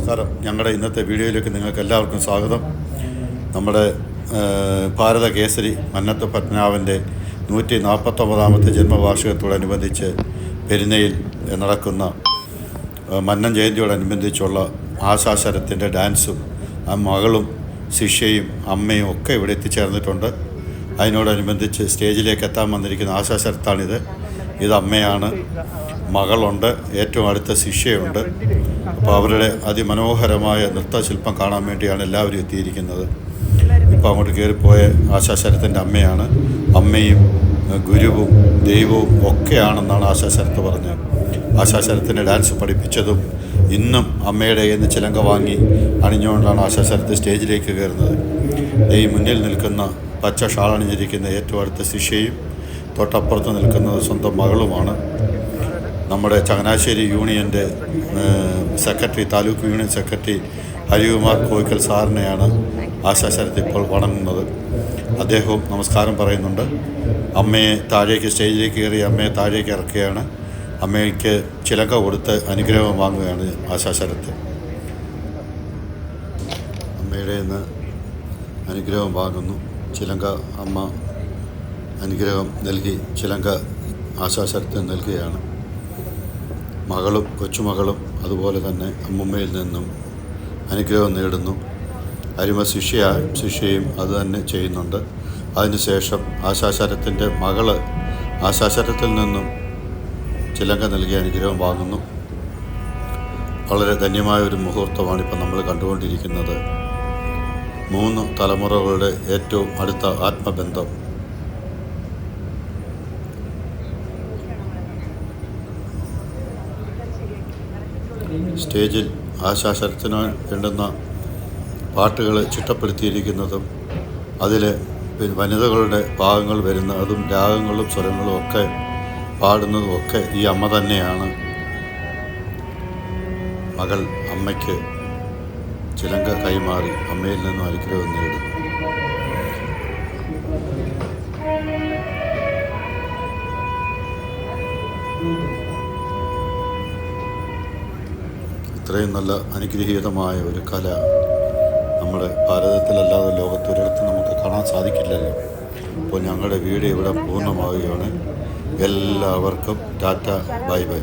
നമസ്കാരം. ഞങ്ങളുടെ ഇന്നത്തെ വീഡിയോയിലേക്ക് നിങ്ങൾക്ക് എല്ലാവർക്കും സ്വാഗതം. നമ്മുടെ ഭാരത കേസരി മന്നത്ത് പത്മനാഭന്റെ നൂറ്റി നാൽപ്പത്തൊമ്പതാമത്തെ ജന്മവാർഷികത്തോടനുബന്ധിച്ച് പെരുന്നയിൽ നടക്കുന്ന മന്നൻ ജയന്തിയോടനുബന്ധിച്ചുള്ള ആശാശരത്തിന്റെ ഡാൻസും ആ മകളും ശിഷ്യയും അമ്മയും ഒക്കെ ഇവിടെ എത്തിച്ചേർന്നിട്ടുണ്ട്. അതിനോടനുബന്ധിച്ച് സ്റ്റേജിലേക്ക് എത്താൻ വന്നിരിക്കുന്ന ആശാശരത്താണിത്. ഇത് അമ്മയാണ്. മകളുണ്ട് ഏറ്റവും അടുത്ത ശിഷ്യയുണ്ട്. അപ്പോൾ അവരുടെ അതിമനോഹരമായ നൃത്തശില്പം കാണാൻ വേണ്ടിയാണ് എല്ലാവരും എത്തിയിരിക്കുന്നത്. ഇപ്പോൾ അങ്ങോട്ട് കയറിപ്പോയ ആശാശരത്തിന്റെ അമ്മയാണ്. അമ്മയും ഗുരുവും ദൈവവും ഒക്കെയാണെന്നാണ് ആശാശരത്ത് പറഞ്ഞത്. ആശാശരത്തിന്റെ ഡാൻസ് പഠിപ്പിച്ചതും ഇന്നും അമ്മയുടെ നിന്ന് ചിലങ്ക വാങ്ങി അണിഞ്ഞുകൊണ്ടാണ് ആശാശരത്ത് സ്റ്റേജിലേക്ക് കയറുന്നത്. ഈ മുന്നിൽ നിൽക്കുന്ന പച്ച ഷാളണിഞ്ഞിരിക്കുന്ന ഏറ്റവും അടുത്ത ശിഷ്യയും തൊട്ടപ്പുറത്ത് നിൽക്കുന്നത് സ്വന്തം മകളുമാണ്. നമ്മുടെ ചങ്ങനാശ്ശേരി യൂണിയന്റെ secretary taluk union secretary Harikumar Koyikkal സാറിനെയാണ് Asha Sharath ഇപ്പോൾ വണങ്ങുന്നത്. അദ്ദേഹവും നമസ്കാരം പറയുന്നുണ്ട്. അമ്മയെ താഴേക്ക് സ്റ്റേജിലേക്ക് കയറി അമ്മയെ താഴേക്ക് ഇറക്കുകയാണ്. അമ്മയ്ക്ക് ചിലങ്ക കൊടുത്ത് അനുഗ്രഹം വാങ്ങുകയാണ് ആശാശരത്ത്. അമ്മയുടെ നിന്ന് അനുഗ്രഹം വാങ്ങുന്നു. ചിലങ്ക അമ്മ അനുഗ്രഹം നൽകി ചിലങ്ക ആശാശരത്തിന് നൽകുകയാണ്. മകളും കൊച്ചുമകളും അതുപോലെ തന്നെ അമ്മുമ്മയിൽ നിന്നും അനുഗ്രഹം നേടുന്നു. അരിമ ശിഷ്യ ശിഷ്യയും അത് തന്നെ ചെയ്യുന്നുണ്ട്. അതിനുശേഷം ആശാശരത്തിന്റെ മകൾ ആശാശരത്തിൽ നിന്നും ചിലങ്ക നൽകിയ അനുഗ്രഹം വാങ്ങുന്നു. വളരെ ധന്യമായ ഒരു മുഹൂർത്തമാണ് ഇപ്പം നമ്മൾ കണ്ടുകൊണ്ടിരിക്കുന്നത്. മൂന്ന് തലമുറകളുടെ ഏറ്റവും അടുത്ത ആത്മബന്ധം സ്റ്റേജിൽ ആശാ ശരത്തിന് വേണ്ടുന്ന പാട്ടുകൾ ചിട്ടപ്പെടുത്തിയിരിക്കുന്നതും അതിൽ വനിതകളുടെ ഭാഗങ്ങൾ വരുന്ന അതും രാഗങ്ങളും സ്വരങ്ങളും ഒക്കെ പാടുന്നതും ഒക്കെ ഈ അമ്മ തന്നെയാണ്. മകൾ അമ്മയ്ക്ക് ചിലങ്ക കൈമാറി അമ്മയിൽ നിന്നും അനുഗ്രഹം നേടുന്നു ഇത്രയും നല്ല അനുഗ്രഹീതമായ ഒരു കല നമ്മുടെ ഭാരതത്തിലല്ലാതെ ലോകത്തൊരിടത്തും നമുക്ക് കാണാൻ സാധിക്കില്ലല്ലോ. അപ്പോൾ ഞങ്ങളുടെ വീട് ഇവിടെ പൂർണമാവുകയാണ്. എല്ലാവർക്കും ടാറ്റ ബൈ ബൈ.